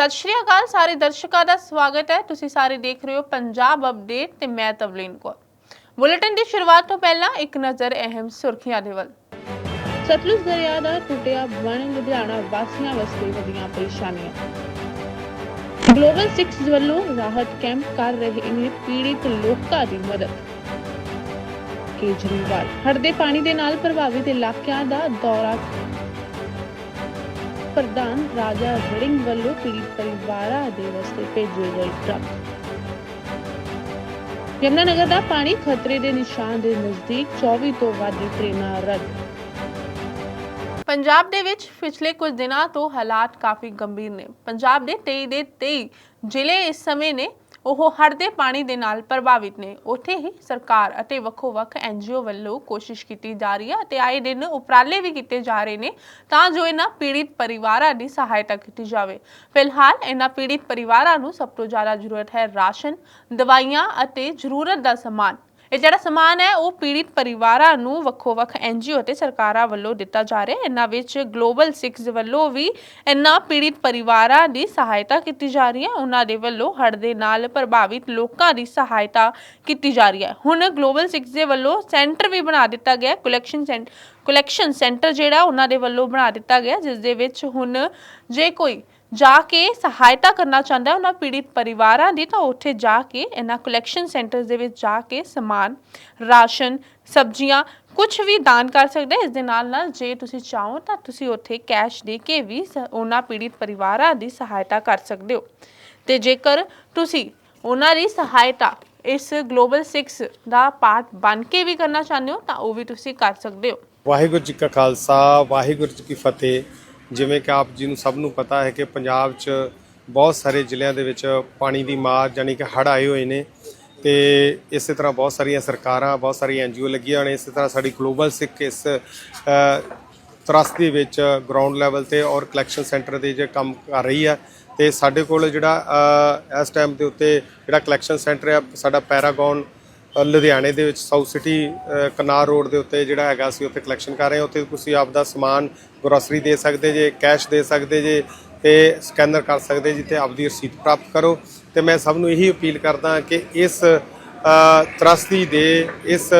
ਸਤਿ ਸ਼੍ਰੀ ਅਕਾਲ, ਸਾਰੇ ਦਰਸ਼ਕਾਂ ਦਾ ਸਵਾਗਤ ਹੈ। ਤੁਸੀਂ ਸਾਰੇ ਦੇਖ ਰਹੇ ਹੋ ਪੰਜਾਬ ਅਪਡੇਟ ਤੇ ਮੈਂ ਤਵਲੀਨ ਕੌਰ। ਬੁਲੇਟਿਨ ਦੀ ਸ਼ੁਰੂਆਤ ਤੋਂ ਪਹਿਲਾਂ ਇੱਕ ਨਜ਼ਰ ਅਹਿਮ ਸੁਰਖੀਆਂ ਦੇ ਵੱਲ। ਸਤਲੁਜ ਦਰਿਆ ਦਾ ਟੁੱਟਿਆ ਬਣ ਲੁਧਿਆਣਾ ਵਾਸੀਆਂ ਵਾਸਤੇ ਵੱਡੀਆਂ ਪਰੇਸ਼ਾਨੀਆਂ। ਗਲੋਬਲ 6 ਵੱਲੋਂ ਰਾਹਤ ਕੈਂਪ ਕਰ ਰਹੇ ਨੇ ਪੀੜਿਤ ਲੋਕਾਂ ਦੀ ਮਦਦ। ਕੇਜਰੀਵਾਲ, ਹੜ੍ਹ ਦੇ ਪਾਣੀ ਦੇ ਨਾਲ ਪ੍ਰਭਾਵਿਤ ਇਲਾਕਿਆਂ ਦਾ ਦੌਰਾ ਪ੍ਰਧਾਨ ਰਾਜਾ ਰੜਿੰਗ ਵੱਲੋਂ ਪੀੜਿਤ ਪਰਿਵਾਰਾਂ ਦੇ ਵਾਸਤੇ ਭੇਜੇ ਗਏ ਟਰੱਕ। ਯਮੁਨਾਨਗਰ ਦਾ ਪਾਣੀ ਖਤਰੇ ਦੇ ਨਿਸ਼ਾਨ ਦੇ ਨਜ਼ਦੀਕ 24 ਤੋਂ ਵੱਧ ਟ੍ਰੇਨਾਂ ਰੱਦ। ਪੰਜਾਬ ਦੇ ਵਿੱਚ ਪਿਛਲੇ ਕੁਝ ਦਿਨਾਂ ਤੋਂ ਹਾਲਾਤ ਕਾਫੀ ਗੰਭੀਰ ਨੇ। ਪੰਜਾਬ ਦੇ 23 ਦੇ 23 ਜ਼ਿਲ੍ਹੇ ਇਸ ਸਮੇਂ ਨੇ ਉਹ ਹੜ੍ਹ ਦੇ ਪਾਣੀ ਦੇ ਨਾਲ ਪ੍ਰਭਾਵਿਤ ਨੇ। ਉੱਥੇ ਹੀ ਸਰਕਾਰ ਅਤੇ ਵੱਖੋ-ਵੱਖ ਐਨਜੀਓ ਵੱਲੋਂ ਕੋਸ਼ਿਸ਼ ਕੀਤੀ ਜਾ ਰਹੀ ਹੈ ਅਤੇ ਆਏ ਦਿਨ ਉਪਰਾਲੇ ਵੀ ਕੀਤੇ ਜਾ ਰਹੇ ਨੇ ਤਾਂ ਜੋ ਇਹਨਾਂ ਪੀੜਿਤ ਪਰਿਵਾਰਾਂ ਦੀ ਸਹਾਇਤਾ ਕੀਤੀ ਜਾਵੇ। ਫਿਲਹਾਲ ਇਹਨਾਂ ਪੀੜਿਤ ਪਰਿਵਾਰਾਂ ਨੂੰ ਸਭ ਤੋਂ ਜ਼ਿਆਦਾ ਜ਼ਰੂਰਤ ਹੈ ਰਾਸ਼ਨ, ਦਵਾਈਆਂ ਅਤੇ ਜ਼ਰੂਰਤ ਦਾ ਸਮਾਨ। ਇਹ ਜਿਹੜਾ ਸਮਾਨ ਹੈ, ਉਹ ਪੀੜਿਤ ਪਰਿਵਾਰਾਂ ਨੂੰ ਵੱਖੋ-ਵੱਖ ਐਨਜੀਓ ਅਤੇ ਸਰਕਾਰਾਂ ਵੱਲੋਂ ਦਿੱਤਾ ਜਾ ਰਿਹਾ ਹੈ। ਇਹਨਾਂ ਵਿੱਚ ਗਲੋਬਲ 6 ਵੱਲੋਂ ਵੀ ਇਹਨਾਂ ਪੀੜਿਤ ਪਰਿਵਾਰਾਂ ਦੀ ਸਹਾਇਤਾ ਕੀਤੀ ਜਾ ਰਹੀ ਹੈ। ਉਹਨਾਂ ਦੇ ਵੱਲੋਂ ਹੜ੍ਹ ਦੇ ਨਾਲ ਪ੍ਰਭਾਵਿਤ ਲੋਕਾਂ ਦੀ ਸਹਾਇਤਾ ਕੀਤੀ ਜਾ ਰਹੀ ਹੈ। ਹੁਣ ਗਲੋਬਲ 6 ਦੇ ਵੱਲੋਂ ਸੈਂਟਰ ਵੀ ਬਣਾ ਦਿੱਤਾ ਗਿਆ ਕਲੈਕਸ਼ਨ ਸੈਂਟਰ ਕਲੈਕਸ਼ਨ ਸੈਂਟਰ ਜਿਹੜਾ ਉਹਨਾਂ ਦੇ ਵੱਲੋਂ ਬਣਾ ਦਿੱਤਾ ਗਿਆ ਜਿਸ ਦੇ ਵਿੱਚ ਹੁਣ ਜੇ ਕੋਈ ਜਾ ਕੇ ਸਹਾਇਤਾ ਕਰਨਾ ਚਾਹੁੰਦਾ ਹੈ ਉਹਨਾਂ ਪੀੜਿਤ ਪਰਿਵਾਰਾਂ ਦੀ, ਤਾਂ ਉੱਥੇ ਜਾ ਕੇ ਇਹਨਾਂ ਕਲੈਕਸ਼ਨ ਸੈਂਟਰਸ ਦੇ ਵਿੱਚ ਜਾ ਕੇ ਸਮਾਨ, ਰਾਸ਼ਨ, ਸਬਜ਼ੀਆਂ ਕੁਝ ਵੀ ਦਾਨ ਕਰ ਸਕਦੇ ਇਸ ਦੇ ਨਾਲ ਨਾਲ ਜੇ ਤੁਸੀਂ ਚਾਹੋ ਤਾਂ ਤੁਸੀਂ ਉੱਥੇ ਕੈਸ਼ ਦੇ ਕੇ ਵੀ ਸ- ਉਹਨਾਂ ਪੀੜਿਤ ਪਰਿਵਾਰਾਂ ਦੀ ਸਹਾਇਤਾ ਕਰ ਸਕਦੇ ਹੋ। ਤੇ ਜੇਕਰ ਤੁਸੀਂ ਉਹਨਾਂ ਦੀ ਸਹਾਇਤਾ ਇਸ ਗਲੋਬਲ 6 ਦਾ ਪਾਰਟ ਬਣ ਕੇ ਵੀ ਕਰਨਾ ਚਾਹੁੰਦੇ ਹੋ, ਤਾਂ ਉਹ ਵੀ ਤੁਸੀਂ ਕਰ ਸਕਦੇ ਹੋ। ਵਾਹਿਗੁਰੂ ਜੀ ਕਾ ਖਾਲਸਾ, ਵਾਹਿਗੁਰੂ ਜੀ ਕੀ ਫਤਿਹ। ਜਿਵੇਂ ਕਿ ਆਪ ਜੀ ਨੂੰ ਸਭ ਨੂੰ ਪਤਾ ਹੈ ਕਿ ਪੰਜਾਬ 'ਚ ਬਹੁਤ ਸਾਰੇ ਜ਼ਿਲ੍ਹਿਆਂ ਦੇ ਵਿੱਚ ਪਾਣੀ ਦੀ ਮਾਰ ਜਾਨੀ ਕਿ ਹੜ੍ਹ ਆਏ ਹੋਏ ਨੇ ਤੇ ਇਸੇ ਤਰ੍ਹਾਂ ਬਹੁਤ ਸਾਰੀਆਂ ਸਰਕਾਰਾਂ ਬਹੁਤ ਸਾਰੀਆਂ ਐਨਜੀਓ ਲੱਗੀਆਂ ਨੇ। ਇਸੇ ਤਰ੍ਹਾਂ ਸਾਡੀ ਗਲੋਬਲ ਸਿੱਖ ਇਸ ਤਰਸ ਦੇ ਵਿੱਚ ਗਰਾਊਂਡ ਲੈਵਲ ਤੇ ਔਰ ਕਲੈਕਸ਼ਨ ਸੈਂਟਰ ਦੇ ਜੇ ਕੰਮ ਕਰ ਰਹੀ ਆ। ਤੇ ਸਾਡੇ ਕੋਲ ਜਿਹੜਾ ਇਸ ਟਾਈਮ ਦੇ ਉੱਤੇ ਜਿਹੜਾ ਕਲੈਕਸ਼ਨ ਸੈਂਟਰ ਆ ਸਾਡਾ ਪੈਰਾਗਨ ਲੁਧਿਆਣੇ ਦੇ ਵਿੱਚ ਸਾਊਥ ਸਿਟੀ ਅ, ਕਨਾਰ ਰੋਡ ਦੇ ਉੱਤੇ ਜਿਹੜਾ ਹੈਗਾ ਅਸੀਂ ਉੱਥੇ ਕਲੈਕਸ਼ਨ ਕਰ ਰਹੇ ਹਾਂ ਉੱਥੇ ਤੁਸੀਂ ਆਪ ਦਾ ਸਮਾਨ ਗਰੋਸਰੀ ਦੇ ਸਕਦੇ ਜੇ, ਕੈਸ਼ ਦੇ ਸਕਦੇ ਜੇ ਤੇ ਸਕੈਨਰ ਕਰ ਸਕਦੇ ਜੀ ਤੇ ਆਪਦੀ ਰਸੀਦ ਪ੍ਰਾਪਤ ਕਰੋ। ਤੇ ਮੈਂ ਸਭ ਨੂੰ ਇਹੀ ਅਪੀਲ ਕਰਦਾ ਕਿ ਇਸ ਤਰਸਤੀ ਦੇ, ਇਸ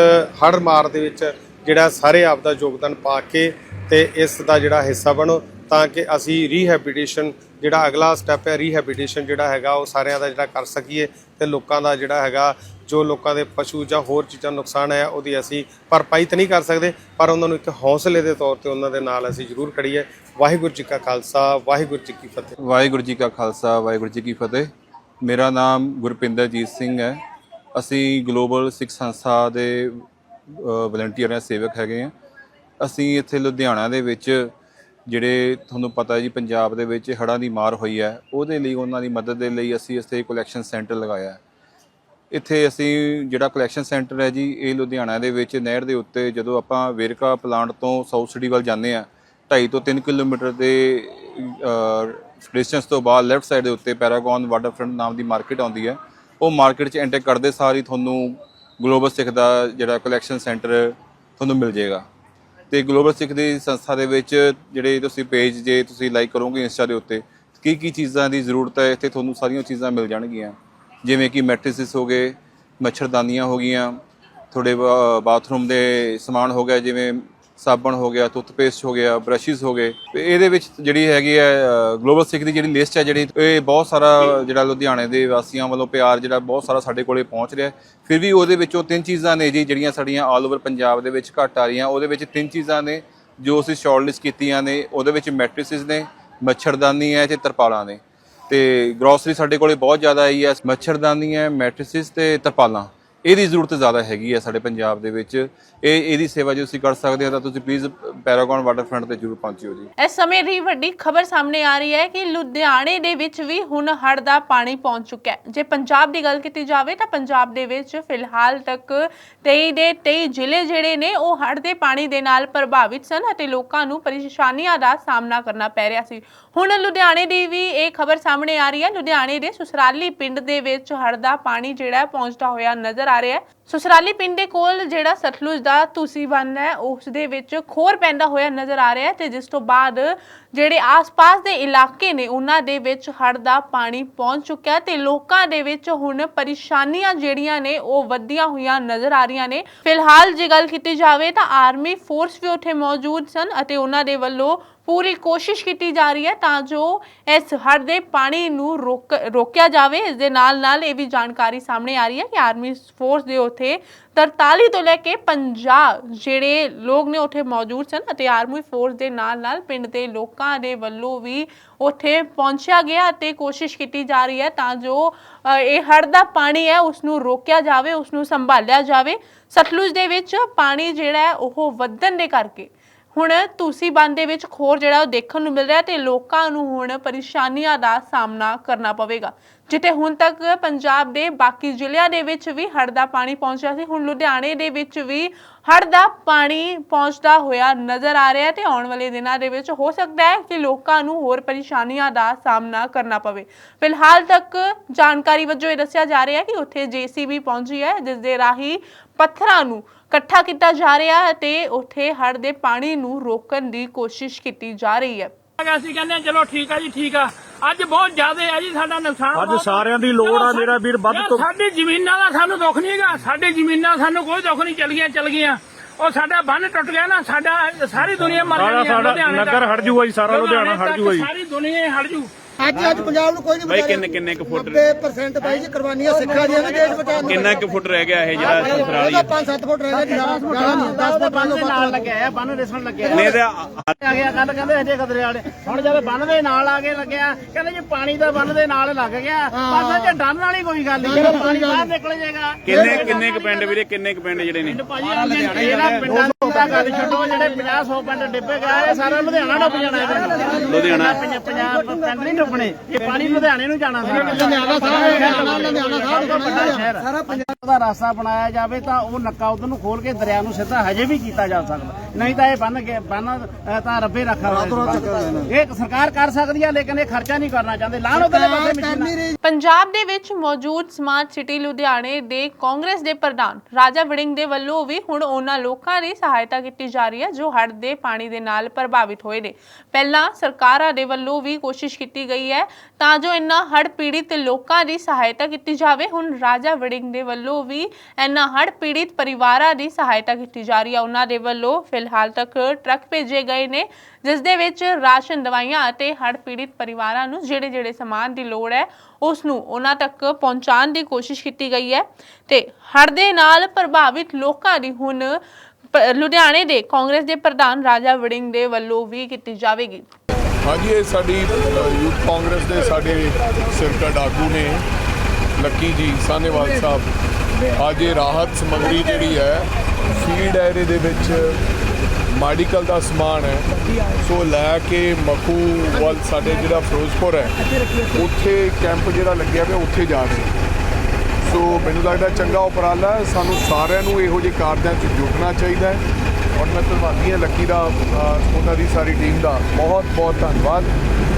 ਹੜ ਮਾਰ ਦੇ ਵਿੱਚ ਜਿਹੜਾ ਸਾਰੇ ਆਪ ਦਾ ਯੋਗਦਾਨ ਪਾ ਕੇ ਤੇ ਇਸ ਦਾ ਜਿਹੜਾ ਹਿੱਸਾ ਬਣੋ ਤਾਂ ਕਿ ਅਸੀਂ ਰੀਹੈਬਿਟੇਸ਼ਨ ਜਿਹੜਾ ਅਗਲਾ ਸਟੈਪ ਹੈ ਰੀਹੈਬਿਟੇਸ਼ਨ ਜਿਹੜਾ ਹੈਗਾ ਉਹ ਸਾਰਿਆਂ ਦਾ ਜਿਹੜਾ ਕਰ ਸਕੀਏ ਤੇ ਲੋਕਾਂ ਦਾ ਜਿਹੜਾ ਹੈਗਾ ਜੋ ਲੋਕਾਂ ਦੇ ਪਸ਼ੂ ਜਾਂ ਹੋਰ ਚੀਜ਼ਾਂ ਨੁਕਸਾਨ ਹੈ, ਉਹਦੀ ਅਸੀਂ ਭਰਪਾਈ ਤਾਂ ਨਹੀਂ ਕਰ ਸਕਦੇ, ਪਰ ਉਹਨਾਂ ਨੂੰ ਇੱਕ ਹੌਸਲੇ ਦੇ ਤੌਰ ਤੇ ਉਹਨਾਂ ਦੇ ਨਾਲ ਅਸੀਂ ਜ਼ਰੂਰ ਖੜੀਏ ਵਾਹਿਗੁਰੂ ਜੀ ਕਾ ਖਾਲਸਾ, ਵਾਹਿਗੁਰੂ ਜੀ ਕੀ ਫਤਿਹ। ਵਾਹਿਗੁਰੂ ਜੀ ਕਾ ਖਾਲਸਾ, ਵਾਹਿਗੁਰੂ ਜੀ ਕੀ ਫਤਿਹ। ਮੇਰਾ ਨਾਮ ਗੁਰਪਿੰਦਰਜੀਤ ਸਿੰਘ ਹੈ। ਅਸੀਂ ਗਲੋਬਲ ਸਿੱਖ ਸੰਸਥਾ ਦੇ ਵਲੰਟੀਅਰ ਹਾਂ ਸੇਵਕ ਹੈਗੇ ਹਾਂ। ਅਸੀਂ ਇੱਥੇ ਲੁਧਿਆਣਾ ਦੇ ਵਿੱਚ, ਜਿਹੜੇ ਤੁਹਾਨੂੰ ਪਤਾ ਜੀ ਪੰਜਾਬ ਦੇ ਵਿੱਚ ਹੜ੍ਹਾਂ ਦੀ ਮਾਰ ਹੋਈ ਹੈ, ਉਹਦੇ ਲਈ, ਉਹਨਾਂ ਦੀ ਮਦਦ ਦੇ ਲਈ ਅਸੀਂ ਇੱਥੇ ਕਲੈਕਸ਼ਨ ਸੈਂਟਰ ਲਗਾਇਆ ਹੈ। ਇੱਥੇ ਅਸੀਂ ਜਿਹੜਾ ਕਲੈਕਸ਼ਨ ਸੈਂਟਰ ਹੈ ਜੀ, ਇਹ ਲੁਧਿਆਣਾ ਦੇ ਵਿੱਚ, ਨਹਿਰ ਦੇ ਉੱਤੇ ਜਦੋਂ ਆਪਾਂ ਵੇਰਕਾ ਪਲਾਂਟ ਤੋਂ ਸਾਊਥ ਸਿਟੀ ਵੱਲ ਜਾਂਦੇ ਆ 2.5 ਤੋਂ 3 ਕਿਲੋਮੀਟਰ ਦੇ ਡਿਸਟੈਂਸ ਤੋਂ ਬਾਅਦ ਲੈਫਟ ਸਾਈਡ ਦੇ ਉੱਤੇ ਪੈਰਾਗਨ ਵਾਟਰਫਰੰਟ ਨਾਮ ਦੀ ਮਾਰਕੀਟ ਆਉਂਦੀ ਹੈ। ਉਹ ਮਾਰਕੀਟ 'ਚ ਐਂਟਰ ਕਰਦੇ ਸਾਰ ਹੀ ਤੁਹਾਨੂੰ ਗਲੋਬਲ ਸਿੱਖ ਦਾ ਜਿਹੜਾ ਕਲੈਕਸ਼ਨ ਸੈਂਟਰ ਤੁਹਾਨੂੰ ਮਿਲ ਜਾਏਗਾ। ਤੇ ਗਲੋਬਲ ਸਿੱਖ ਦੀ ਸੰਸਥਾ ਦੇ ਵਿੱਚ ਜਿਹੜੇ ਤੁਸੀਂ ਪੇਜ ਜੇ ਤੁਸੀਂ ਲਾਈਕ ਕਰੋਗੇ ਇੰਸਟਾ ਦੇ ਉੱਤੇ ਕੀ ਕੀ ਚੀਜ਼ਾਂ ਦੀ ਜ਼ਰੂਰਤ ਹੈ, ਇੱਥੇ ਤੁਹਾਨੂੰ ਸਾਰੀਆਂ ਚੀਜ਼ਾਂ ਮਿਲ ਜਾਣਗੀਆਂ। ਜਿਵੇਂ ਕਿ ਮੈਟ੍ਰਿਸਿਸ ਹੋ ਗਏ, ਮੱਛਰਦਾਨੀਆਂ ਹੋ ਗਈਆਂ ਤੁਹਾਡੇ ਬਾਥਰੂਮ ਦੇ ਸਮਾਨ ਹੋ ਗਿਆ, ਜਿਵੇਂ ਸਾਬਣ ਹੋ ਗਿਆ ਟੂਥਪੇਸਟ ਹੋ ਗਿਆ ਬ੍ਰਸ਼ਿਸ ਹੋ ਗਏ। ਇਹਦੇ ਵਿੱਚ ਜਿਹੜੀ ਹੈਗੀ ਹੈ ਗਲੋਬਲ ਸਿੱਖ ਦੀ ਜਿਹੜੀ ਲਿਸਟ ਹੈ ਜਿਹੜੀ, ਇਹ ਬਹੁਤ ਸਾਰਾ ਜਿਹੜਾ ਲੁਧਿਆਣੇ ਦੇ ਵਾਸੀਆਂ ਵੱਲੋਂ ਪਿਆਰ ਜਿਹੜਾ ਬਹੁਤ ਸਾਰਾ ਸਾਡੇ ਕੋਲੇ ਪਹੁੰਚ ਰਿਹਾ ਫਿਰ ਵੀ ਉਹਦੇ ਵਿੱਚੋਂ ਤਿੰਨ ਚੀਜ਼ਾਂ ਨੇ ਜੀ, ਜਿਹੜੀਆਂ ਸਾਡੀਆਂ ਆਲ ਓਵਰ ਪੰਜਾਬ ਦੇ ਵਿੱਚ ਘੱਟ ਆ ਰਹੀਆਂ। ਉਹਦੇ ਵਿੱਚ ਤਿੰਨ ਚੀਜ਼ਾਂ ਨੇ ਜੋ ਅਸੀਂ ਸ਼ਾਰਟਲਿਸਟ ਕੀਤੀਆਂ ਨੇ, ਉਹਦੇ ਵਿੱਚ ਮੈਟ੍ਰਿਸਿਸ ਨੇ, ਮੱਛਰਦਾਨੀ ਹੈ ਤੇ ਤਰਪਾਲਾਂ ਨੇ। ਤੇ ਗਰੋਸਰੀ ਸਾਡੇ ਕੋਲੇ ਬਹੁਤ ਜ਼ਿਆਦਾ ਆਈ ਹੈ ਮੱਛਰਦਾਨੀ ਹੈ ਮੈਟ੍ਰਿਸਿਸ ਤੇ ਤਰਪਾਲਾਂ। ਇਹਦੀ ਜ਼ਰੂਰਤ ਜ਼ਿਆਦਾ ਹੈਗੀ ਹੈ ਸਾਡੇ ਪੰਜਾਬ ਦੇ ਵਿੱਚ। ਇਹ, ਇਹਦੀ ਸੇਵਾ ਜੇ ਤੁਸੀਂ ਕਰ ਸਕਦੇ ਹੋ ਤਾਂ ਤੁਸੀਂ ਪਲੀਜ਼ ਪੈਰਾਗਨ ਵਾਟਰਫਰੰਟ ਤੇ ਜ਼ਰੂਰ ਪਹੁੰਚਿਓ ਜੀ। ਇਸ ਸਮੇਂ ਦੀ ਵੱਡੀ ਖਬਰ ਸਾਹਮਣੇ ਆ ਰਹੀ ਹੈ ਕਿ ਲੁਧਿਆਣੇ ਦੇ ਵਿੱਚ ਵੀ ਹੁਣ ਹੜ੍ਹ ਦਾ ਪਾਣੀ ਪਹੁੰਚ ਚੁੱਕਾ ਹੈ। ਜੇ ਪੰਜਾਬ ਦੀ ਗੱਲ ਕੀਤੀ ਜਾਵੇ ਤਾਂ ਪੰਜਾਬ ਦੇ ਵਿੱਚ ਫਿਲਹਾਲ ਤੱਕ 23 ਦੇ 23 ਜ਼ਿਲ੍ਹੇ ਜਿਹੜੇ ਨੇ, ਉਹ ਹੜ੍ਹ ਦੇ ਪਾਣੀ ਦੇ ਨਾਲ ਪ੍ਰਭਾਵਿਤ ਸਨ ਅਤੇ ਲੋਕਾਂ ਨੂੰ ਪਰੇਸ਼ਾਨੀਆਂ ਦਾ ਸਾਹਮਣਾ ਕਰਨਾ ਪੈ ਰਿਹਾ ਸੀ। ਹੁਣ ਲੁਧਿਆਣੇ ਦੀ ਵੀ ਇਹ ਖਬਰ ਸਾਹਮਣੇ ਆ ਰਹੀ ਹੈ। ਲੁਧਿਆਣੇ ਦੇ ਸੁਸਰਾਲੀ ਪਿੰਡ ਦੇ ਵਿੱਚ ਹੜ੍ਹ ਦਾ ਪਾਣੀ ਜਿਹੜਾ ਪਹੁੰਚਦਾ ਹੋਇਆ ਨਜ਼ਰ ਆ ਰਿਹਾ ਹੈ। ਸੁਸਰਾਲੀ ਪਿੰਡ ਦੇ ਕੋਲ ਜਿਹੜਾ ਸਤਲੁਜ ਦਾ ਤੁਸੀਂ ਬੰਨ ਹੈ ਉਸ ਦੇ ਵਿੱਚ ਖੋਰ ਪੈਂਦਾ ਹੋਇਆ ਨਜ਼ਰ ਆ ਰਿਹਾ ਹੈ ਤੇ ਜਿਸ ਤੋਂ ਬਾਅਦ ਜਿਹੜੇ ਆਸ-ਪਾਸ ਦੇ ਇਲਾਕੇ ਨੇ, ਉਹਨਾਂ ਦੇ ਵਿੱਚ ਹੜ੍ਹ ਦਾ ਪਾਣੀ ਪਹੁੰਚ ਚੁੱਕਿਆ ਤੇ ਲੋਕਾਂ ਦੇ ਵਿੱਚ ਹੁਣ ਪਰੇਸ਼ਾਨੀਆਂ ਜਿਹੜੀਆਂ ਨੇ, ਉਹ ਵੱਧੀਆਂ ਹੋਈਆਂ ਨਜ਼ਰ ਆ ਰਹੀਆਂ ਨੇ। ਫਿਲਹਾਲ ਜੇ ਗੱਲ ਕੀਤੀ ਜਾਵੇ ਤਾਂ ਆਰਮੀ ਫੋਰਸ ਵੀ ਉੱਥੇ ਮੌਜੂਦ ਸਨ ਅਤੇ ਉਹਨਾਂ ਦੇ ਵੱਲੋਂ ਪੂਰੀ ਕੋਸ਼ਿਸ਼ ਕੀਤੀ ਜਾ ਰਹੀ ਹੈ ਤਾਂ ਜੋ ਇਸ ਹੜ੍ਹ ਦੇ ਪਾਣੀ ਨੂੰ ਰੋਕ, ਰੋਕਿਆ ਜਾਵੇ। ਇਸ ਦੇ ਨਾਲ ਨਾਲ ਇਹ ਵੀ ਜਾਣਕਾਰੀ ਸਾਹਮਣੇ ਆ ਰਹੀ ਹੈ ਕਿ ਆਰਮੀ ਫੋਰਸ ਦੇ ਉੱਥੇ 43 ਤੋਂ ਲੈ ਕੇ 50 ਜਿਹੜੇ ਲੋਕ ਨੇ ਉੱਥੇ ਮੌਜੂਦ ਸਨ ਅਤੇ ਆਰਮੀ ਫੋਰਸ ਦੇ ਨਾਲ ਨਾਲ ਪਿੰਡ ਦੇ ਲੋਕਾਂ ਦੇ ਵੱਲੋਂ ਵੀ ਉੱਥੇ ਪਹੁੰਚਿਆ ਗਿਆ ਅਤੇ ਕੋਸ਼ਿਸ਼ ਕੀਤੀ ਜਾ ਰਹੀ ਹੈ ਤਾਂ ਜੋ ਇਹ ਹੜ੍ਹ ਦਾ ਪਾਣੀ ਹੈ ਉਸ ਨੂੰ ਰੋਕਿਆ ਜਾਵੇ ਉਸ ਨੂੰ ਸੰਭਾਲਿਆ ਜਾਵੇ। ਸਤਲੁਜ ਦੇ ਵਿੱਚ ਪਾਣੀ ਜਿਹੜਾ ਹੈ ਉਹ ਵਧਣ ਦੇ ਕਰਕੇ ਹੁਣ ਤੁਸੀਂ ਬੰਦ ਦੇ ਵਿੱਚ ਖੋਰ ਜਿਹੜਾ ਉਹ ਦੇਖਣ ਨੂੰ ਮਿਲ ਰਿਹਾ ਤੇ ਲੋਕਾਂ ਨੂੰ ਹੁਣ ਪਰੇਸ਼ਾਨੀਆਂ ਦਾ ਸਾਹਮਣਾ ਕਰਨਾ ਪਵੇਗਾ। ਜਿੱਥੇ ਹੁਣ ਤੱਕ ਪੰਜਾਬ ਦੇ ਬਾਕੀ ਜ਼ਿਲ੍ਹਿਆਂ ਦੇ ਵਿੱਚ ਵੀ ਹੜ੍ਹ ਦਾ ਪਾਣੀ ਪਹੁੰਚਿਆ ਸੀ, ਹੁਣ ਲੁਧਿਆਣੇ ਦੇ ਵਿੱਚ ਵੀ ਹੜ੍ਹ ਦਾ ਪਾਣੀ ਪਹੁੰਚਦਾ ਹੋਇਆ ਨਜ਼ਰ ਆ ਰਿਹਾ ਤੇ ਆਉਣ ਵਾਲੇ ਦਿਨਾਂ ਦੇ ਵਿੱਚ ਹੋ ਸਕਦਾ ਹੈ ਕਿ ਲੋਕਾਂ ਨੂੰ ਹੋਰ ਪਰੇਸ਼ਾਨੀਆਂ ਦਾ ਸਾਹਮਣਾ ਕਰਨਾ ਪਵੇ। ਫਿਲਹਾਲ ਤੱਕ ਜਾਣਕਾਰੀ ਵਜੋਂ ਇਹ ਦੱਸਿਆ ਜਾ ਰਿਹਾ ਹੈ ਕਿ ਉੱਥੇ ਜੀਸੀਬੀ ਪਹੁੰਚੀ ਹੈ, ਜਿਸ ਦੇ ਰਾਹੀਂ ਪੱਥਰਾਂ ਨੂੰ ਇਕੱਠਾ ਕੀਤਾ ਜਾ ਰਿਹਾ ਹੈ ਤੇ ਉੱਥੇ ਹੜ੍ਹ ਦੇ ਪਾਣੀ ਨੂੰ ਰੋਕਣ ਦੀ ਕੋਸ਼ਿਸ਼ ਕੀਤੀ ਜਾ ਰਹੀ ਹੈ। ਅਸੀਂ ਕਹਿੰਦੇ ਹਾਂ, ਚਲੋ ਠੀਕ ਆ ਜੀ ਠੀਕ ਆ। ਅੱਜ ਬਹੁਤ ਜ਼ਿਆਦਾ ਹੈ ਜੀ ਸਾਡਾ ਨੁਕਸਾਨ ਅੱਜ ਬਹੁਤ- ਸਾਰਿਆਂ ਦੀ ਲੋੜ ਆ ਚਲੋ ਮੇਰਾ ਵੀਰ ਵੱਧ ਯਾਰ, ਤੋਂ ਸਾਡੀ ਜ਼ਮੀਨਾਂ ਦਾ ਸਾਨੂੰ ਦੁੱਖ ਨਹੀਂ ਹੈਗਾ। ਸਾਡੀ ਜ਼ਮੀਨਾਂ ਸਾਨੂੰ ਕੋਈ ਦੁੱਖ ਨਹੀਂ ਚਲ ਗਈਆਂ ਚਲ ਗਈਆਂ। ਉਹ ਸਾਡਾ ਬੰਨ ਟੁੱਟ ਗਿਆ ਨਾ ਸਾਡਾ ਸਾਰੀ ਦੁਨੀਆ ਮਰ ਸਾਰਾ ਜਾਣੀ ਹੈ, ਸਾਡਾ ਲੁਧਿਆਣੇ ਨਗਰ ਤੱਕ। ਹਟ ਜੂਗਾ ਜੀ, ਸਾਰਾ ਲੁਧਿਆਣਾ ਹਟ ਤੱਕ ਜੂਗਾ ਜੀ। ਸਾਰੀ ਦੁਨੀਆ ਹੀ ਹਟ ਜੂ। ਅੱਜ ਅੱਜ ਪੰਜਾਬ ਨੂੰ ਕੋਈ ਨਹੀਂ ਬਾਈ ਕਿੰਨੇ ਕਿੰਨੇ ਕੁ ਫੁੱਟ 90% ਬਾਈ ਜੀ ਕੁਰਬਾਨੀਆਂ ਸਿੱਖਾਂ ਦੀਆਂ ਨੇ ਦੇਸ਼ ਬਚਾਉਣ ਨੂੰ ਕਿੰਨਾ ਕੁ ਫੁੱਟ ਰਹਿ ਗਿਆ ਇਹ ਜਿਹੜਾ ਸਸਰਾਲੀ ਇਹਦਾ 5-7 ਫੁੱਟ ਰਹਿ ਗਿਆ ਜੀ ਜ਼ਿਆਦਾ ਜ਼ਿਆਦਾ ਨਹੀਂ 10 ਫੁੱਟ ਬੰਨ ਨਾਲ ਲੱਗਿਆ ਲੱਗਿਆ ਬੰਨ ਰਿਸਣ ਲੱਗਿਆ ਨੇ ਤੇ ਆ ਗਿਆ ਕੱਲ ਕਹਿੰਦੇ ਹਜੇ ਕਦਰੇ ਵਾਲੇ ਹੁਣ ਜਦ ਬੰਨ ਦੇ ਨਾਲ ਆ ਕੇ ਲੱਗਿਆ ਕਹਿੰਦੇ ਜੀ ਪਾਣੀ ਦਾ ਬੰਨ ਦੇ ਨਾਲ ਲੱਗ ਗਿਆ ਬਸ ਜੇ ਡਰਨ ਵਾਲੀ ਕੋਈ ਗੱਲ ਨਹੀਂ ਪਾਣੀ ਬਾਹਰ ਨਿਕਲ ਜਾਏਗਾ ਕਿੰਨੇ ਕਿੰਨੇ ਕੁ ਪਿੰਡ ਵੀਰੇ ਕਿੰਨੇ ਕੁ ਪਿੰਡ ਜਿਹੜੇ ਨੇ ਭਾਜੀ ਇਹਨਾਂ ਪਿੰਡਾਂ ਦਾ ਗੱਲ ਛੱਡੋ ਜਿਹੜੇ 50 100 ਪਿੰਡ ਡਿੱਬੇ ਗਏ ਇਹ ਸਾਰਾ ਲੁਧਿਆਣਾ ਡੁੱਬ ਜਾਣਾ ਲੁਧਿਆਣਾ। ਪੰਜਾਬ ਪੰਜਾਬ ਪਿੰਡ ਨਹੀਂ ਡੁੱਬਣੇ ਇਹ ਪਾਣੀ ਲੁਧਿਆਣੇ ਨੂੰ ਜਾਣਾ ਲੁਧਿਆਣਾ ਸਾਰਾ ਲੁਧਿਆਣਾ ਹੈ। ਸਾਰਾ ਪੰਜਾਬ ਦਾ ਰਸਤਾ ਬਣਾਇਆ ਜਾਵੇ ਤਾਂ ਉਹ ਨੱਕਾ ਉਧਰ ਨੂੰ ਖੋਲ ਕੇ ਦਰਿਆ ਨੂੰ ਸਿੱਧਾ ਹਜੇ ਵੀ ਕੀਤਾ ਜਾ ਸਕਦਾ। ਨਹੀਂ ਤਾਂ ਇਹ ਬੰਨ ਕੇ ਬੰਨ ਤਾਂ ਰੱਬੇ ਰੱਖਾ ਇਹ ਸਰਕਾਰ ਕਰ ਸਕਦੀ ਹੈ ਲੇਕਿਨ ਇਹ ਖਰਚਾ ਨਹੀਂ ਕਰਨਾ ਚਾਹੁੰਦੇ। ਲਾਣ ਉਧਰਲੇ ਪਾਸੇ ਮਸ਼ੀਨਾਂ। ਪੰਜਾਬ ਦੇ ਵਿੱਚ ਮੌਜੂਦ ਸਮਾਰਟ ਸਿਟੀ ਲੁਧਿਆਣੇ ਦੇ ਕਾਂਗਰਸ ਦੇ ਪ੍ਰਧਾਨ ਰਾਜਾ ਵੜਿੰਗ ਦੇ ਵੱਲੋਂ ਵੀ ਹੁਣ ਉਹਨਾਂ ਲੋਕਾਂ ਦੀ ਸਹਾਇਤਾ ਕੀਤੀ ਜਾ ਰਹੀ ਹੈ ਜੋ ਹੜ੍ਹ ਦੇ ਪਾਣੀ ਦੇ ਨਾਲ ਪ੍ਰਭਾਵਿਤ ਹੋਏ ਨੇ। ਪਹਿਲਾਂ ਸਰਕਾਰਾਂ ਦੇ ਵੱਲੋਂ ਵੀ ਕੋਸ਼ਿਸ਼ ਕੀਤੀ ਗਈ ਹੈ, ਤਾਂ ਜੋ ਇਹਨਾਂ ਹੜ੍ਹ ਪੀੜਿਤ ਲੋਕਾਂ ਦੀ ਸਹਾਇਤਾ ਕੀਤੀ ਜਾਵੇ। ਹੁਣ ਰਾਜਾ ਵੜਿੰਗ ਦੇ ਵੱਲੋਂ ਵੀ ਇਹਨਾਂ ਹੜ੍ਹ ਪੀੜਿਤ ਪਰਿਵਾਰਾਂ ਦੀ ਸਹਾਇਤਾ ਕੀਤੀ ਜਾ ਰਹੀ ਹੈ। ਉਹਨਾਂ ਦੇ ਵੱਲੋਂ ਫਿਲਹਾਲ ਤੱਕ ਟਰੱਕ ਭੇਜੇ ਗਏ ਨੇ, ਜਿਸ ਦੇ ਵਿੱਚ ਰਾਸ਼ਨ, ਦਵਾਈਆਂ ਅਤੇ ਹੜ੍ਹ ਪੀੜਿਤ ਪਰਿਵਾਰਾਂ ਨੂੰ ਜਿਹੜੇ ਜਿਹੜੇ ਸਮਾਨ ਦੀ ਲੋੜ ਹੈ, ਉਸ ਨੂੰ ਉਹਨਾਂ ਤੱਕ ਪਹੁੰਚਾਉਣ ਦੀ ਕੋਸ਼ਿਸ਼ ਕੀਤੀ ਗਈ ਹੈ। ਤੇ ਹੜ੍ਹ ਦੇ ਨਾਲ ਪ੍ਰਭਾਵਿਤ ਲੋਕਾਂ ਦੀ ਹੁਣ ਲੁਧਿਆਣੇ ਦੇ ਕਾਂਗਰਸ ਦੇ ਪ੍ਰਧਾਨ ਰਾਜਾ ਵੜਿੰਗ ਦੇ ਵੱਲੋਂ ਵੀ ਕੀਤੀ ਜਾਵੇਗੀ। ਹਾਂਜੀ, ਇਹ ਸਾਡੀ ਯੂਥ ਕਾਂਗਰਸ ਦੇ ਸਾਡੇ ਸਿਰਕਾ ਡਾਕੂ ਨੇ, ਲੱਕੀ ਜੀ ਸਾਨੇਵਾਲ ਸਾਹਿਬ। ਅੱਜ ਇਹ ਰਾਹਤ ਸਮੱਗਰੀ ਜਿਹੜੀ ਹੈ ਫੀਡ ਐਰੇ ਦੇ ਵਿੱਚ ਮੈਡੀਕਲ ਦਾ ਸਮਾਨ ਹੈ। ਸੋ ਲੈ ਕੇ ਮਖੂ ਵੱਲ ਸਾਡੇ ਜਿਹੜਾ ਫਿਰੋਜ਼ਪੁਰ ਹੈ, ਉੱਥੇ ਕੈਂਪ ਜਿਹੜਾ ਲੱਗਿਆ ਹੋਇਆ ਉੱਥੇ ਜਾ ਰਹੇ ਸੋ ਮੈਨੂੰ ਲੱਗਦਾ ਚੰਗਾ ਉਪਰਾਲਾ ਹੈ, ਸਾਨੂੰ ਸਾਰਿਆਂ ਨੂੰ ਇਹੋ ਜਿਹੇ ਕਾਰਜਾਂ 'ਚ ਜੁਟਣਾ ਚਾਹੀਦਾ ਹੈ। ਔਰ ਮੈਂ ਧੰਨਵਾਦੀ ਹਾਂ ਲੱਕੀ ਦਾ ਉਹਨਾਂ ਦੀ ਸਾਰੀ ਟੀਮ ਦਾ ਬਹੁਤ ਬਹੁਤ ਧੰਨਵਾਦ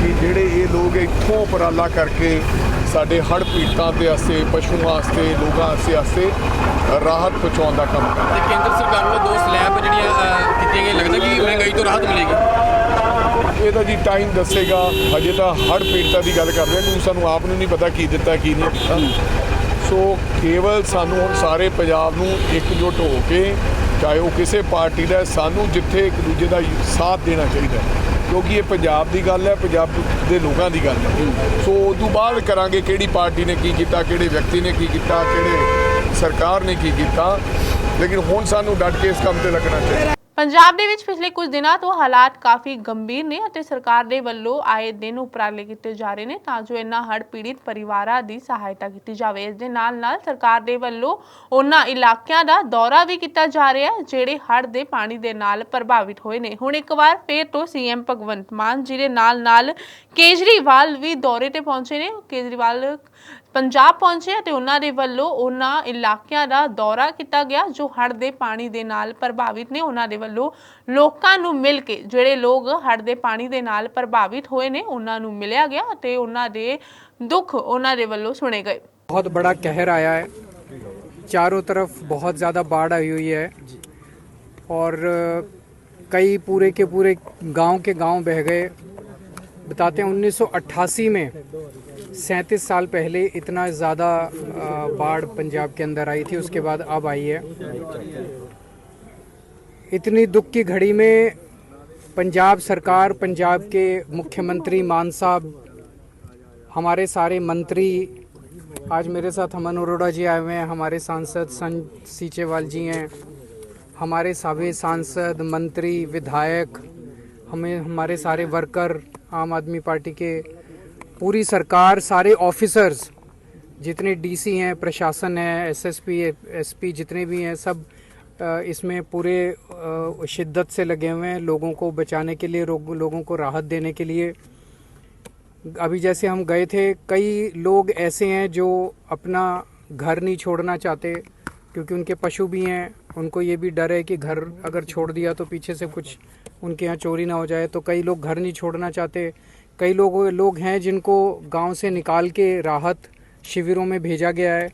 ਕਿ ਜਿਹੜੇ ਇਹ ਲੋਕ ਇੱਥੋਂ ਉਪਰਾਲਾ ਕਰਕੇ ਸਾਡੇ ਹੜ੍ਹ ਪੀੜਤਾਂ ਦੇ ਵਾਸਤੇ ਪਸ਼ੂਆਂ ਵਾਸਤੇ ਲੋਕਾਂ ਵਾਸਤੇ ਵਾਸਤੇ ਰਾਹਤ ਪਹੁੰਚਾਉਣ ਦਾ ਕੰਮ ਕਰ ਰਹੇ ਤੇ ਕੇਂਦਰ ਸਰਕਾਰ ਵੱਲੋਂ ਦੋ ਸਲੈਬ ਜਿਹੜੀਆਂ ਕੀਤੀਆਂ ਗਈਆਂ ਲੱਗਦਾ ਕਿ ਮਹਿੰਗਾਈ ਤੋਂ ਰਾਹਤ ਮਿਲੇਗੀ। ਇਹ ਤਾਂ ਜੀ ਟਾਈਮ ਦੱਸੇਗਾ ਹਜੇ ਤਾਂ ਹੜ੍ਹ ਪੀੜਤਾਂ ਦੀ ਗੱਲ ਕਰ ਰਹੇ ਹਾਂ ਕਿਉਂਕਿ ਸਾਨੂੰ ਆਪ ਨੂੰ ਨਹੀਂ ਪਤਾ ਕੀ ਦਿੱਤਾ ਕੀ ਨਹੀਂ ਦਿੱਤਾ। ਸੋ ਕੇਵਲ ਸਾਨੂੰ ਹੁਣ ਸਾਰੇ ਪੰਜਾਬ ਨੂੰ ਇਕਜੁੱਟ ਹੋ ਕੇ ਚਾਹੇ ਉਹ ਕਿਸੇ ਪਾਰਟੀ ਦਾ ਸਾਨੂੰ ਜਿੱਥੇ ਇੱਕ ਦੂਜੇ ਦਾ ਸਾਥ ਦੇਣਾ ਚਾਹੀਦਾ ਕਿਉਂਕਿ ਇਹ ਪੰਜਾਬ ਦੀ ਗੱਲ ਹੈ, ਪੰਜਾਬ ਦੇ ਲੋਕਾਂ ਦੀ ਗੱਲ ਹੈ। ਸੋ ਉਸ ਤੋਂ ਬਾਅਦ ਕਰਾਂਗੇ ਕਿਹੜੀ ਪਾਰਟੀ ਨੇ ਕੀ ਕੀਤਾ, ਕਿਹੜੇ ਵਿਅਕਤੀ ਨੇ ਕੀ ਕੀਤਾ, ਕਿਹੜੇ ਸਰਕਾਰ ਨੇ ਕੀ ਕੀਤਾ। ਲੇਕਿਨ ਹੁਣ ਸਾਨੂੰ ਡਟ ਕੇ ਇਸ ਕੰਮ ਤੇ ਲੱਗਣਾ ਚਾਹੀਦਾ। ਪੰਜਾਬ ਦੇ ਵਿੱਚ ਪਿਛਲੇ ਕੁਝ ਦਿਨਾਂ ਤੋਂ ਹਾਲਾਤ ਕਾਫੀ ਗੰਭੀਰ ਨੇ ਅਤੇ ਸਰਕਾਰ ਦੇ ਵੱਲੋਂ ਆਏ ਦਿਨ ਉਪਰਾਲੇ ਕੀਤੇ ਜਾ ਰਹੇ ਨੇ ਤਾਂ ਜੋ ਇਨ੍ਹਾਂ ਹੜ੍ਹ ਪੀੜਿਤ ਪਰਿਵਾਰਾਂ ਦੀ ਸਹਾਇਤਾ ਕੀਤੀ ਜਾਵੇ। ਇਸ ਦੇ ਨਾਲ ਨਾਲ ਸਰਕਾਰ ਦੇ ਵੱਲੋਂ ਉਹਨਾਂ ਇਲਾਕਿਆਂ ਦਾ ਦੌਰਾ ਵੀ ਕੀਤਾ ਜਾ ਰਿਹਾ ਹੈ, ਜਿਹੜੇ ਹੜ੍ਹ ਦੇ ਪਾਣੀ ਦੇ ਨਾਲ ਪ੍ਰਭਾਵਿਤ ਹੋਏ ਨੇ। ਹੁਣ ਇੱਕ ਵਾਰ ਫੇਰ ਤੋਂ ਸੀਐਮ ਭਗਵੰਤ ਮਾਨ ਜੀ ਦੇ ਨਾਲ ਨਾਲ ਕੇਜਰੀਵਾਲ ਵੀ ਦੌਰੇ ਤੇ ਪਹੁੰਚੇ ਨੇ। ਕੇਜਰੀਵਾਲ ਪੰਜਾਬ ਪਹੁੰਚੇ ਅਤੇ ਉਹਨਾਂ ਦੇ ਵੱਲੋਂ ਉਹਨਾਂ ਇਲਾਕਿਆਂ ਦਾ ਦੌਰਾ ਕੀਤਾ ਗਿਆ ਜੋ ਹੜ੍ਹ ਦੇ ਪਾਣੀ ਦੇ ਨਾਲ ਪ੍ਰਭਾਵਿਤ ਨੇ ਉਹਨਾਂ ਦੇ ਵੱਲੋਂ ਲੋਕਾਂ ਨੂੰ ਮਿਲ ਕੇ ਜਿਹੜੇ ਲੋਕ ਹੜ੍ਹ ਦੇ ਪਾਣੀ ਦੇ ਨਾਲ ਪ੍ਰਭਾਵਿਤ ਹੋਏ ਨੇ ਉਹਨਾਂ ਨੂੰ ਮਿਲਿਆ ਗਿਆ ਅਤੇ ਉਹਨਾਂ ਦੇ ਦੁੱਖ ਉਹਨਾਂ ਦੇ ਵੱਲੋਂ ਸੁਣੇ ਗਏ बहुत बड़ा कहर आया है चारों तरफ बहुत ज़्यादा बाढ़ आई हुई है और अ, कई पूरे के पूरे गांव के गांव बह गए बताते हैं 1988 में सैंतीस साल पहले इतना ज़्यादा बाढ़ पंजाब के अंदर आई थी, उसके बाद अब आई है। इतनी दुख की घड़ी में पंजाब सरकार, पंजाब के मुख्यमंत्री, मान साहब, हमारे सारे मंत्री, आज मेरे साथ हमन अरोड़ा जी आए हुए हैं, हमारे सांसद सन सीचेवाल जी हैं, हमारे सभी सांसद, मंत्री, विधायक, हमें, हमारे सारे वर्कर आम आदमी पार्टी के पूरी सरकार, सारे ऑफिसर्स जितने डीसी हैं, प्रशासन है एसएसपी एसपी जितने भी हैं, सब इसमें पूरे शिद्दत से लगे हुए हैं लोगों को बचाने के लिए लोगों को राहत देने के लिए। अभी जैसे हम गए थे, कई लोग ऐसे हैं जो अपना घर नहीं छोड़ना चाहते, क्योंकि उनके पशु भी हैं, उनको ये भी डर है कि घर अगर छोड़ दिया तो पीछे से कुछ उनके यहाँ चोरी ना हो जाए तो कई लोग घर नहीं छोड़ना चाहते। कई लोग लोग हैं जिनको गाँव से निकाल के राहत शिविरों में भेजा गया है।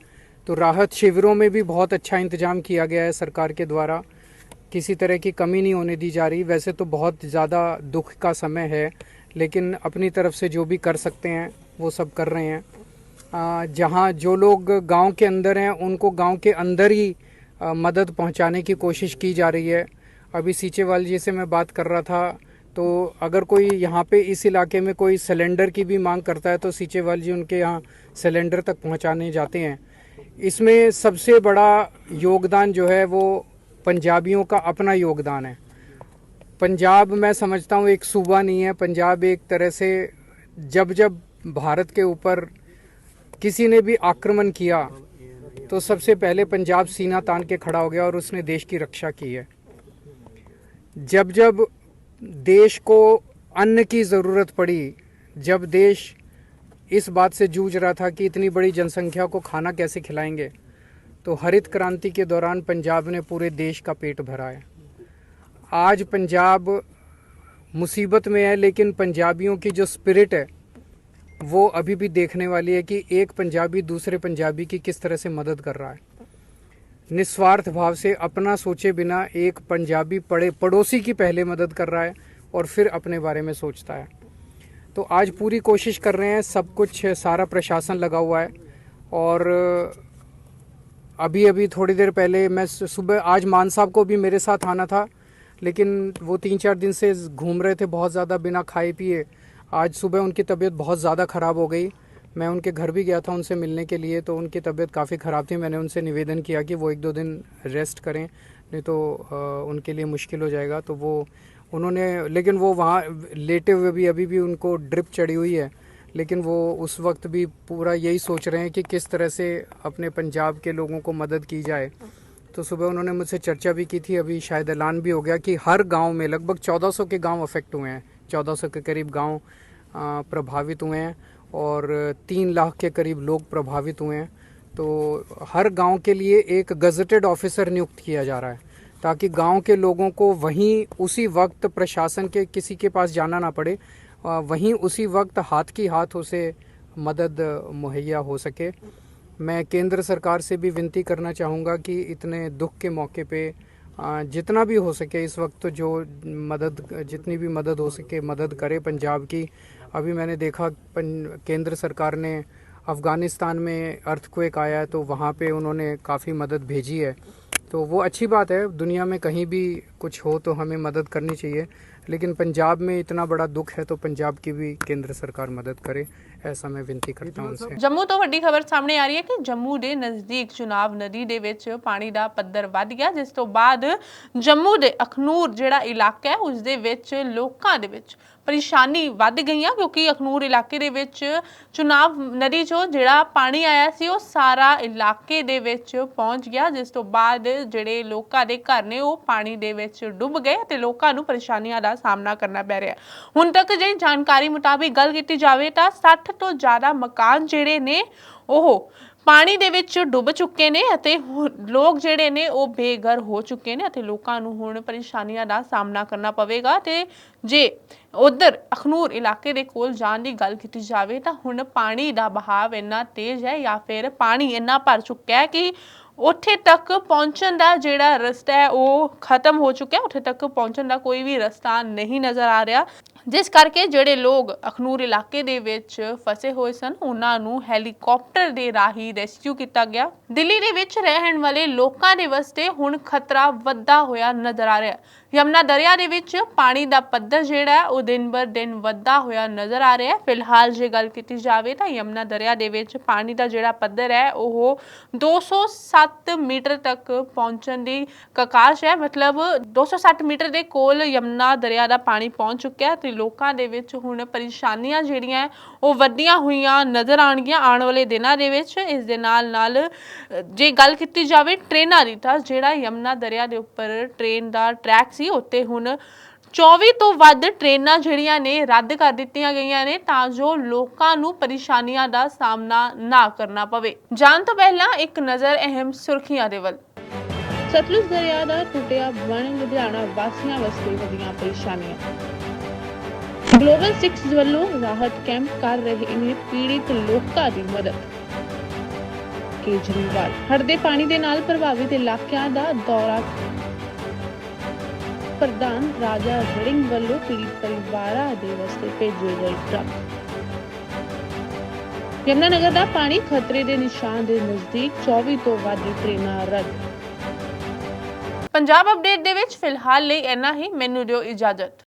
तो राहत शिविरों में भी बहुत अच्छा इंतज़ाम किया गया है सरकार के द्वारा। किसी तरह की कमी नहीं होने दी जा रही। वैसे तो बहुत ज़्यादा दुख का समय है, लेकिन अपनी तरफ़ से जो भी कर सकते हैं, वो सब कर रहे हैं। जहाँ जो लोग गाँव के अंदर हैं, उनको गाँव के अंदर ही मदद पहुँचाने की कोशिश की जा रही है। अभी सीचेवाल जी से मैं बात कर रहा था तो अगर कोई यहाँ पे इस इलाके में कोई सिलेंडर की भी मांग करता है तो सीचेवाल जी उनके यहाँ सिलेंडर तक पहुँचाने जाते हैं। इसमें सबसे बड़ा योगदान जो है, वो पंजाबियों का अपना योगदान है। पंजाब मैं समझता हूँ एक सूबा नहीं है। पंजाब एक तरह से जब जब भारत के ऊपर किसी ने भी आक्रमण किया तो सबसे पहले पंजाब सीना तान के खड़ा हो गया और उसने देश की रक्षा की है। जब जब देश को अन्न की ज़रूरत पड़ी, जब देश इस बात से जूझ रहा था कि इतनी बड़ी जनसंख्या को खाना कैसे खिलाएँगे तो हरित क्रांति के दौरान पंजाब ने पूरे देश का पेट भरा है आज पंजाब मुसीबत में है, लेकिन पंजाबियों की जो स्पिरिट है, वो अभी भी देखने वाली है कि एक पंजाबी दूसरे पंजाबी की किस तरह से मदद कर रहा है। निस्वार्थ भाव से अपना सोचे बिना एक पंजाबी पड़े पड़ोसी की पहले मदद कर रहा है और फिर अपने बारे में सोचता है। तो आज पूरी कोशिश कर रहे हैं, सब कुछ, सारा प्रशासन लगा हुआ है और अभी अभी थोड़ी देर पहले मैं सुबह, आज मान साहब को भी मेरे साथ आना था, लेकिन वो तीन चार दिन से घूम रहे थे, बहुत ज़्यादा बिना खाए पिए आज सुबह उनकी तबीयत बहुत ज़्यादा ख़राब हो गई। मैं उनके घर भी गया था उनसे मिलने के लिए तो उनकी तबीयत काफ़ी ख़राब थी। मैंने उनसे निवेदन किया कि वो एक दो दिन रेस्ट करें, नहीं तो उनके लिए मुश्किल हो जाएगा। तो वो, उन्होंने, लेकिन वो वहाँ लेटे हुए भी, अभी भी उनको ड्रिप चढ़ी हुई है। लेकिन वो उस वक्त भी पूरा यही सोच रहे हैं कि किस तरह से अपने पंजाब के लोगों को मदद की जाए। तो सुबह उन्होंने मुझसे चर्चा भी की थी। अभी शायद ऐलान भी हो गया कि हर गाँव में लगभग 1400 के गाँव अफेक्ट हुए हैं। 1400 के करीब गाँव प्रभावित हुए हैं। और तीन लाख के करीब लोग प्रभावित हुए हैं। तो हर गाँव के लिए एक गजटेड ऑफिसर नियुक्त किया जा रहा है, ताकि गाँव के लोगों को वहीं उसी वक्त प्रशासन के किसी के पास जाना ना पड़े वहीं उसी वक्त हाथ की हाथ उसे मदद, मुहैया हो सके। मैं केंद्र सरकार से भी विनती करना चाहूँगा कि इतने दुख के मौके पे जितना भी हो सके इस वक्त जो मदद, जितनी भी मदद हो सके मदद करे पंजाब की। अभी मैंने देखा पं, केंद्र सरकार ने अफ़गानिस्तान में अर्थक्वेक आया है तो वहाँ पे उन्होंने काफ़ी मदद भेजी है तो वो अच्छी बात है दुनिया में कहीं भी कुछ हो तो हमें मदद करनी चाहिए लेकिन पंजाब में इतना बड़ा दुख है तो पंजाब की भी केंद्र सरकार मदद करे ऐसा मैं विनती करता हूँ उनसे ਜੰਮੂ ਤੋਂ ਵੱਡੀ ਖਬਰ ਸਾਹਮਣੇ ਆ ਰਹੀ ਹੈ ਕਿ ਜੰਮੂ ਦੇ ਨਜ਼ਦੀਕ ਚੁਨਾਵ ਨਦੀ ਦੇ ਵਿੱਚ ਪਾਣੀ ਦਾ ਪੱਧਰ ਵੱਧ ਗਿਆ ਜਿਸ ਤੋਂ ਬਾਅਦ ਜੰਮੂ ਦੇ ਅਖਨੂਰ ਜਿਹੜਾ ਇਲਾਕਾ ਹੈ ਉਸ ਦੇ ਵਿੱਚ ਲੋਕਾਂ ਦੇ ਵਿੱਚ ਪਰੇਸ਼ਾਨੀ ਵੱਧ ਗਈਆਂ ਕਿਉਂਕਿ ਅਖਨੂਰ ਇਲਾਕੇ ਦੇ ਵਿੱਚ ਚੁਣਾਵ ਨਦੀ 'ਚੋਂ ਜਿਹੜਾ ਪਾਣੀ ਆਇਆ ਸੀ, ਉਹ ਸਾਰਾ ਇਲਾਕੇ ਦੇ ਵਿੱਚ ਪਹੁੰਚ ਗਿਆ, ਜਿਸ ਤੋਂ ਬਾਅਦ ਜਿਹੜੇ ਲੋਕਾਂ ਦੇ ਘਰ ਨੇ, ਉਹ ਪਾਣੀ ਦੇ ਵਿੱਚ ਡੁੱਬ ਗਏ ਤੇ ਲੋਕਾਂ ਨੂੰ ਪਰੇਸ਼ਾਨੀਆਂ ਦਾ ਸਾਹਮਣਾ ਕਰਨਾ ਪੈ ਰਿਹਾ ਹੁਣ ਤੱਕ ਜੇ ਜਾਣਕਾਰੀ ਮੁਤਾਬਿਕ ਗੱਲ ਕੀਤੀ ਜਾਵੇ ਤਾਂ 60 ਤੋਂ ਜ਼ਿਆਦਾ ਮਕਾਨ ਜਿਹੜੇ ਨੇ, ਉਹ ਪਾਣੀ ਦੇ ਵਿੱਚ ਡੁੱਬ ਚੁੱਕੇ ਨੇ ਅਤੇ ਹੁ- ਲੋਕ ਜਿਹੜੇ ਨੇ ਉਹ ਬੇਘਰ ਹੋ ਚੁੱਕੇ ਨੇ ਅਤੇ ਲੋਕਾਂ ਨੂੰ ਹੁਣ ਪਰੇਸ਼ਾਨੀਆਂ ਦਾ ਸਾਹਮਣਾ ਕਰਨਾ ਪਵੇਗਾ ਤੇ ਜੇ ਉਧਰ ਅਖਨੂਰ ਇਲਾਕੇ ਦੇ ਕੋਲ ਜਾਣ ਦੀ ਗੱਲ ਕੀਤੀ ਜਾਵੇ ਤਾਂ ਹੁਣ ਪਾਣੀ ਦਾ ਬਹਾਵ ਇੰਨਾ ਤੇਜ਼ ਹੈ ਜਾਂ ਫਿਰ ਪਾਣੀ ਇੰਨਾ ਭਰ ਚੁੱਕਿਆ ਹੈ ਕਿ ਉੱਥੇ ਤੱਕ ਪਹੁੰਚਣ ਦਾ ਜਿਹੜਾ ਰਸਤਾ ਹੈ ਉਹ ਖਤਮ ਹੋ ਚੁੱਕਿਆ, ਉੱਥੇ ਤੱਕ ਪਹੁੰਚਣ ਦਾ ਕੋਈ ਵੀ ਰਸਤਾ ਨਹੀਂ ਨਜ਼ਰ ਆ ਰਿਹਾ। ਜਿਸ ਕਰਕੇ ਜਿਹੜੇ ਲੋਕ ਅਖਨੂਰ ਇਲਾਕੇ ਦੇ ਵਿੱਚ ਫਸੇ ਹੋਏ ਸਨ, ਉਹਨਾਂ ਨੂੰ ਹੈਲੀਕਾਪਟਰ ਦੇ ਰਾਹੀਂ ਰੈਸਕਿਊ ਕੀਤਾ ਗਿਆ। ਦਿੱਲੀ ਦੇ ਵਿੱਚ ਰਹਿਣ ਵਾਲੇ ਲੋਕਾਂ ਦੇ ਵਾਸਤੇ ਹੁਣ ਖਤਰਾ ਵੱਧਦਾ ਹੋਇਆ ਨਜ਼ਰ ਆ ਰਿਹਾ ਹੈ। ਯਮਨਾ ਦਰਿਆ ਦੇ ਵਿੱਚ ਪਾਣੀ ਦਾ ਪੱਧਰ ਜਿਹੜਾ ਉਹ ਦਿਨ ਬਰ ਦਿਨ ਵੱਧਦਾ ਹੋਇਆ ਨਜ਼ਰ ਆ ਰਿਹਾ ਹੈ। ਫਿਲਹਾਲ ਜੇ ਗੱਲ ਕੀਤੀ ਜਾਵੇ ਤਾਂ ਯਮਨਾ ਦਰਿਆ ਦੇ ਵਿੱਚ ਪਾਣੀ ਦਾ ਜਿਹੜਾ ਪੱਧਰ ਹੈ, ਉਹ 207 ਮੀਟਰ ਤੱਕ ਪਹੁੰਚਣ ਦੀ ਕਕਾਸ਼ ਹੈ ਮਤਲਬ 260 ਮੀਟਰ ਦੇ ਕੋਲ ਯਮਨਾ ਦਰਿਆ ਦਾ ਪਾਣੀ ਪਹੁੰਚ ਚੁੱਕਿਆ ਹੈ ਤੇ ਲੋਕਾਂ ਦੇ ਵਿੱਚ ਹੁਣ ਪਰੇਸ਼ਾਨੀਆਂ ਜਿਹੜੀਆਂ ਉਹ ਵੱਡੀਆਂ ਹੋਈਆਂ ਨਜ਼ਰ ਆਣਗੀਆਂ ਆਉਣ ਵਾਲੇ ਦਿਨਾਂ ਦੇ ਵਿੱਚ। ਇਸ ਦੇ ਨਾਲ ਨਾਲ ਜੇ ਗੱਲ ਕੀਤੀ ਜਾਵੇ ਟ੍ਰੇਨਾਂ ਦੀ, ਤਾਂ ਜਿਹੜਾ ਯਮਨਾ ਦਰਿਆ ਦੇ ਉੱਪਰ ਟ੍ਰੇਨ ਦਾ ਟਰੈਕ ਸੀ, ਉੱਤੇ ਹੁਣ 24 ਤੋਂ ਵੱਧ ਟ੍ਰੇਨਾਂ ਜਿਹੜੀਆਂ ਨੇ ਰੱਦ ਕਰ ਦਿੱਤੀਆਂ ਗਈਆਂ ਨੇ, ਤਾਂ ਜੋ ਲੋਕਾਂ ਨੂੰ ਪਰੇਸ਼ਾਨੀਆਂ ਦਾ ਸਾਹਮਣਾ ਨਾ ਕਰਨਾ ਪਵੇ। ਜਾਣ ਤੋਂ ਪਹਿਲਾਂ ਇੱਕ ਨਜ਼ਰ ਅਹਿਮ ਸੁਰਖੀਆਂ ਦੇ ਵੱਲ। ਸਤਲੁਜ ਦਰਿਆ ਦਾ ਟੁੱਟਿਆ ਬਣ ਲੁਧਿਆਣਾ ਵਾਸੀਆਂ ਵਾਸਤੇ ਵਧੀਆਂ ਪਰੇਸ਼ਾਨੀਆਂ। ਗਲੋਬਲ 6 ਵੱਲੋਂ ਰਾਹਤ ਕੈਂਪ ਕਰ ਰਹੇ ਨੇ ਪੀੜਿਤ ਲੋਕਾਂ ਦੀ ਮਦਦ। ਕੇਜਰੀਵਾਲ ਹੜ੍ਹ ਦੇ ਪਾਣੀ ਦੇ ਨਾਲ ਪ੍ਰਭਾਵਿਤ ਇਲਾਕਿਆਂ ਦਾ ਦੌਰਾ। ਪ੍ਰਧਾਨ ਰਾਜਾ ਵੜਿੰਗ ਵੱਲੋਂ ਪੀੜਿਤ ਪਰਿਵਾਰਾਂ ਦੇ ਵਾਸਤੇ ਭੇਜੇ ਗਏ ਟਰੱਕ। ਯਮੁਨਾਨਗਰ ਦਾ ਪਾਣੀ ਖਤਰੇ ਦੇ ਨਿਸ਼ਾਨ ਦੇ ਨਜ਼ਦੀਕ 24 ਤੋਂ ਵੱਧ ਟ੍ਰੇਨਾਂ ਰੱਦ। ਪੰਜਾਬ ਅਪਡੇਟ ਦੇ ਵਿੱਚ ਫਿਲਹਾਲ ਲਈ ਇੰਨਾ ਹੀ। ਮੈਨੂੰ ਦਿਓ ਇਜਾਜ਼ਤ।